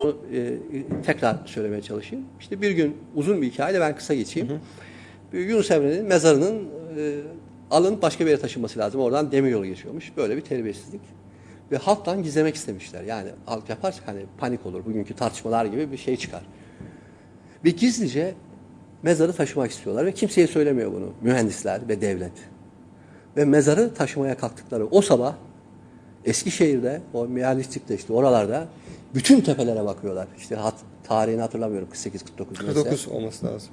Onu, e, tekrar söylemeye çalışayım. İşte bir gün uzun bir hikaye de ben kısa geçeyim. Yunus Emre'nin mezarının e, alınıp başka bir yere taşınması lazım. Oradan demiryolu geçiyormuş. Böyle bir terbiyesizlik. Ve halktan gizlemek istemişler. Yani halk yaparsa hani panik olur. Bugünkü tartışmalar gibi bir şey çıkar. Ve gizlice mezarı taşımak istiyorlar ve kimseye söylemiyor bunu. Mühendisler ve devlet. Ve mezarı taşımaya kalktıkları o sabah Eskişehir'de, o mühendislikte işte oralarda bütün tepelere bakıyorlar. İşte hat, tarihini hatırlamıyorum 48-49 neyse. 49 olması lazım.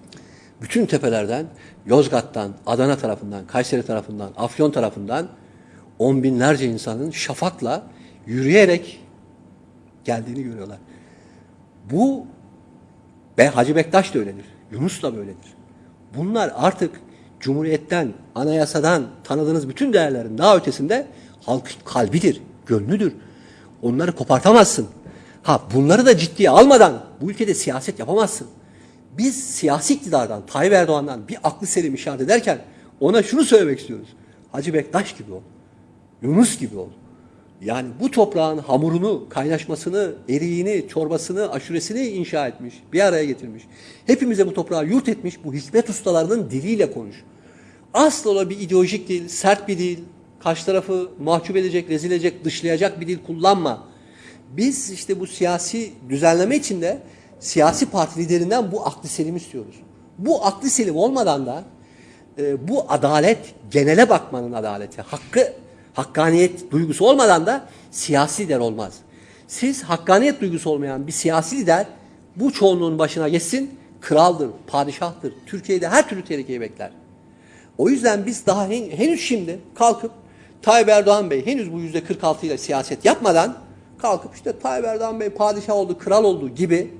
Bütün tepelerden, Yozgat'tan, Adana tarafından, Kayseri tarafından, Afyon tarafından on binlerce insanın şafakla yürüyerek geldiğini görüyorlar. Bu ve Hacı Bektaş da öyledir. Yunus da böyledir. Bunlar artık Cumhuriyet'ten, anayasadan tanıdığınız bütün değerlerin daha ötesinde halk kalbidir, gönlüdür. Onları kopartamazsın. Ha bunları da ciddiye almadan bu ülkede siyaset yapamazsın. Biz siyasi iktidardan, Tayyip Erdoğan'dan bir aklı selim işaret ederken ona şunu söylemek istiyoruz. Hacı Bektaş gibi ol. Yunus gibi ol. Yani bu toprağın hamurunu, kaynaşmasını, eriğini, çorbasını, aşuresini inşa etmiş, bir araya getirmiş. Hepimize bu toprağı yurt etmiş bu hikmet ustalarının diliyle konuş. Asla ola bir ideolojik dil, sert bir dil, karşı tarafı mahcup edecek, rezil edecek, dışlayacak bir dil kullanma. Biz işte bu siyasi düzenleme içinde siyasi parti liderinden bu aklı selim istiyoruz. Bu aklı selim olmadan da e, bu adalet, genele bakmanın adaleti, hakkı, hakkaniyet duygusu olmadan da siyasi lider olmaz. Siz hakkaniyet duygusu olmayan bir siyasi lider bu çoğunluğun başına geçsin, kraldır, padişahtır. Türkiye'de her türlü tehlikeyi bekler. O yüzden biz daha hen- henüz şimdi kalkıp Tayyip Erdoğan Bey henüz bu yüzde 46 ile siyaset yapmadan kalkıp işte Tayyip Erdoğan Bey padişah oldu, kral oldu gibi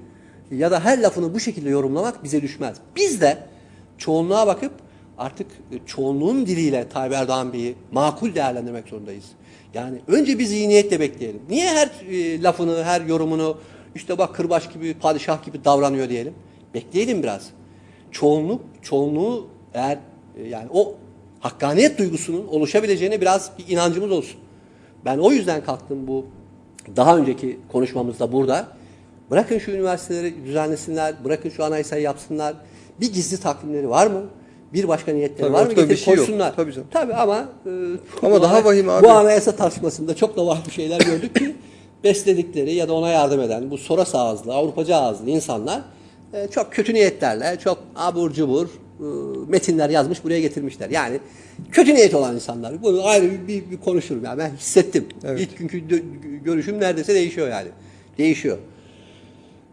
ya da her lafını bu şekilde yorumlamak bize düşmez. Biz de çoğunluğa bakıp artık çoğunluğun diliyle Tayyip Erdoğan Bey'i makul değerlendirmek zorundayız. Yani önce bir zihniyetle bekleyelim. Niye her e, lafını, her yorumunu işte bak kırbaç gibi, padişah gibi davranıyor diyelim. Bekleyelim biraz. Çoğunluk, çoğunluğu eğer e, yani o hakkaniyet duygusunun oluşabileceğine biraz bir inancımız olsun. Ben o yüzden kalktım bu daha önceki konuşmamızda burada. Bırakın şu üniversiteleri düzenlesinler, bırakın şu anayasayı yapsınlar. Bir gizli takvimleri var mı? Bir başka niyetleri Tabii, var mı? ortada bir Getir şey yok. koysunlar. Tabii canım. Tabii ama e, Ama daha ana- vahim abi. Bu anayasa tartışmasında çok da vahim şeyler gördük ki besledikleri ya da ona yardım eden bu Soros ağızlı, Avrupacı ağızlı insanlar e, çok kötü niyetlerle, çok abur cubur metinler yazmış buraya getirmişler. Yani kötü niyet olan insanlar. Bunu ayrı bir, bir, bir konuşurum. Yani ben hissettim. Evet. İlk günkü görüşüm neredeyse değişiyor yani. Değişiyor.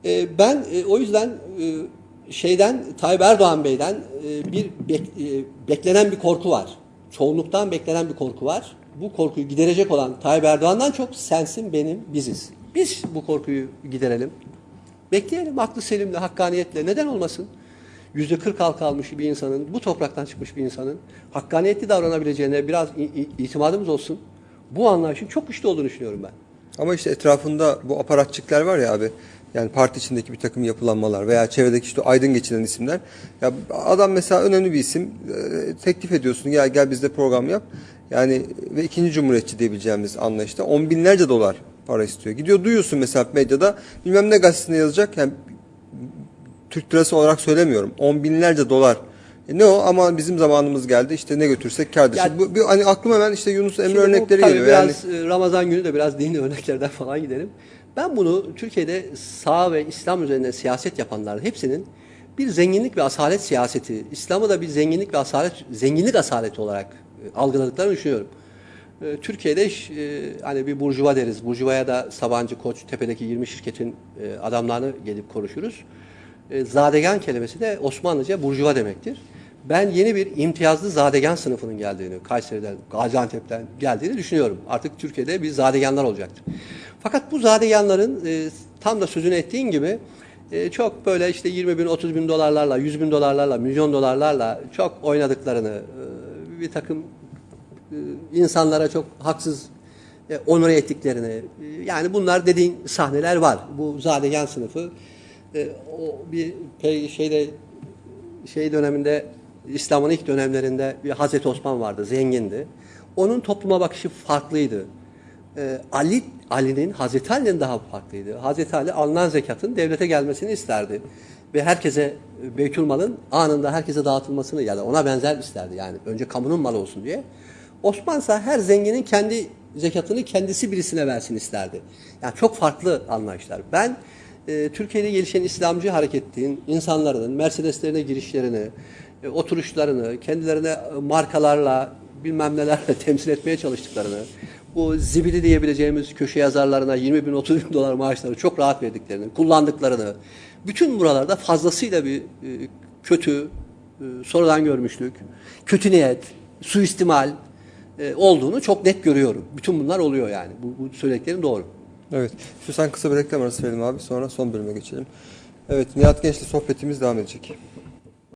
E, ben e, o yüzden e, şeyden Tayyip Erdoğan Bey'den e, bir bek- e, beklenen bir korku var. Çoğunluktan beklenen bir korku var. Bu korkuyu giderecek olan Tayyip Erdoğan'dan çok sensin, benim, biziz. Biz bu korkuyu giderelim. Bekleyelim aklı selimle, hakkaniyetle. Neden olmasın? Yüzde kırk halka almış bir insanın, bu topraktan çıkmış bir insanın hakkaniyetli davranabileceğine biraz itimadımız olsun. Bu anlayışın çok güçlü olduğunu düşünüyorum ben. Ama işte etrafında bu aparatçıklar var ya abi. Yani parti içindeki bir takım yapılanmalar veya çevredeki işte aydın geçinen isimler. Ya adam mesela önemli bir isim. e, teklif ediyorsun gel gel bizde program yap. Yani ve ikinci cumhuriyetçi diyebileceğimiz anlayışta on binlerce dolar para istiyor. Gidiyor duyuyorsun mesela medyada bilmem ne gazetesinde yazacak. Yani Türk lirası olarak söylemiyorum. On binlerce dolar. E ne o ama bizim zamanımız geldi işte ne götürsek kardeşim. Ya- bu, bu- hani aklıma hemen işte Yunus Emre bu örnekleri geliyor. Yani Biraz e, Ramazan günü de biraz dini örneklerden falan gidelim. Ben bunu Türkiye'de sağ ve İslam üzerine siyaset yapanların hepsinin bir zenginlik ve asalet siyaseti, İslam'ı da bir zenginlik ve asalet, zenginlik asaleti olarak e, algıladıklarını düşünüyorum. E, Türkiye'de e, hani bir burjuva deriz. Burjuvaya da Sabancı, Koç, Tepe'deki 20 şirketin adamlarını gelip konuşuruz. E, Zadegan kelimesi de Osmanlıca burjuva demektir. Ben yeni bir imtiyazlı zadegan sınıfının geldiğini, Kayseri'den, Gaziantep'ten geldiğini düşünüyorum. Artık Türkiye'de bir zadeganlar olacaktır. Fakat bu zadeganların e, tam da sözünü ettiğin gibi e, çok böyle işte 20 bin, 30 bin dolarlarla, 100 bin dolarlarla, milyon dolarlarla çok oynadıklarını, e, bir takım e, insanlara çok haksız e, onore ettiklerini e, yani bunlar dediğin sahneler var. Bu zadegan sınıfı e, o bir şeyde şey döneminde İslam'ın ilk dönemlerinde bir Hazreti Osman vardı, zengindi. Onun topluma bakışı farklıydı. e, Ali Ali'nin Hazreti Ali'nin daha farklıydı. Hazreti Ali alınan zekatın devlete gelmesini isterdi. Ve herkese e, Beytülmal'ın anında herkese dağıtılmasını ya da ona benzer isterdi. Yani önce kamunun malı olsun diye. Osman her zenginin kendi zekatını kendisi birisine versin isterdi. Yani çok farklı anlayışlar. Ben e, Türkiye'de gelişen İslamcı hareketin insanların Mercedeslerine girişlerini, e, oturuşlarını, kendilerine e, markalarla bilmem nelerle temsil etmeye çalıştıklarını, bu zibidi diyebileceğimiz köşe yazarlarına 20 bin 30 bin dolar maaşları çok rahat verdiklerini, kullandıklarını, bütün buralarda fazlasıyla bir e, kötü, e, sonradan görmüşlük, kötü niyet, suistimal e, olduğunu çok net görüyorum. Bütün bunlar oluyor yani. Bu, bu söylediklerim doğru. Evet. İstiyorsan kısa bir reklam arası verelim abi. Sonra son bölüme geçelim. Evet. Nihat Genç'le sohbetimiz devam edecek.